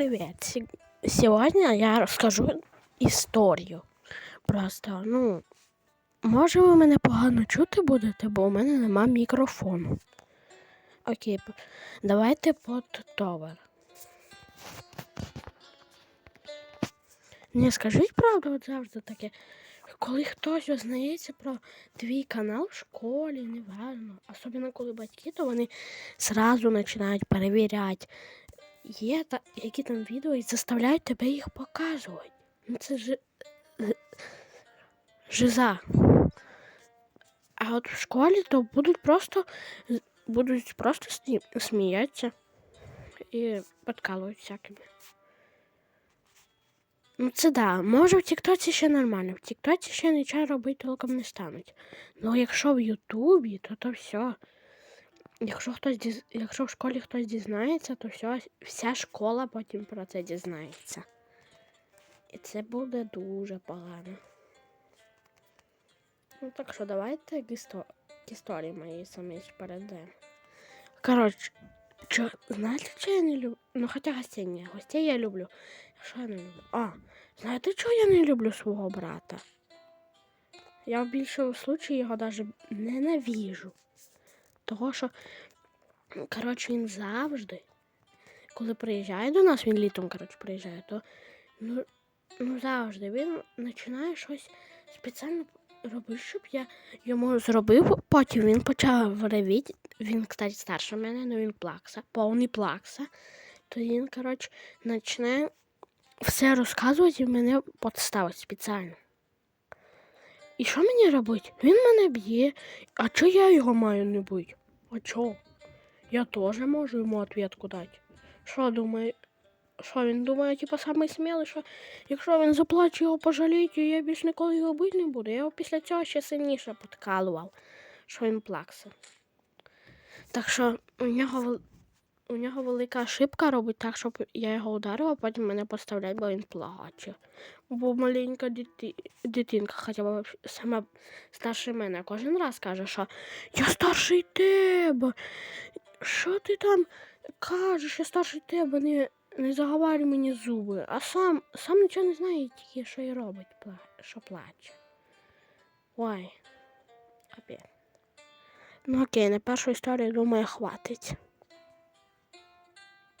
привет! Сегодня я расскажу історію. Просто, ну, може ви мене погано чути будете, бо у мене нема мікрофону. Окей, давайте под товар. Не скажіть правду, от завжди таке. Коли хтось ознається про твій канал в школі, неважно, особливо коли батьки, то вони зразу починають перевіряти, є та, які там відео і заставляють тебе їх показувати. Ну це ж ж- жиза. А от в школі то будуть просто будуть просто сні- сміятися і подкалують всякими. Ну це да, може в Тіктоці ще нормально, в Тіктоці ще нічого робити толком не стануть. Ну якщо в Ютубі, то то все. Якщо хтось діз... якщо в школі хтось дізнається, то все, вся школа потім про це дізнається. І це буде дуже погано. Ну так що давайте к, істо... к історії моїй самі перейдемо. Коротше, чо... знаєте, що я не люблю? Ну хоча гостей ні, гостей я люблю. Що я не люблю? А, знаєте, чого я не люблю свого брата? Я в більшому случаї його навіть ненавіжу. Того, що, коротше, він завжди, коли приїжджає до нас, він літом, коротше, приїжджає, то ну, ну завжди він починає щось спеціально робити, щоб я йому зробив. Потім він почав ревіти. Він, кстати, старше мене, але він плакса, повний плакса. То він, коротше, починає все розказувати і мене підставить спеціально. І що мені робити? Він мене б'є. А чо я його маю не бити? А чо? Я теж можу йому відповідку дати. Що думає? Що він думає, типа самий смілий, що якщо він заплаче його пожаліть, я більше ніколи його бити не буду. Я його після цього ще сильніше подкалував, що він плакса. Так що у нього, у нього велика ошибка робить так, щоб я його ударив, а потім мене поставлять, бо він плаче. Бо маленька дити... дитинка, хоча б сама старше мене, кожен раз каже, що я старший тебе. Що ти там кажеш, я старший тебе, не, не заговарюй мені зуби. А сам сам нічого не знає, тільки що й робить, що плаче. Ой, капець. Ну окей, на першу історію, думаю, хватить.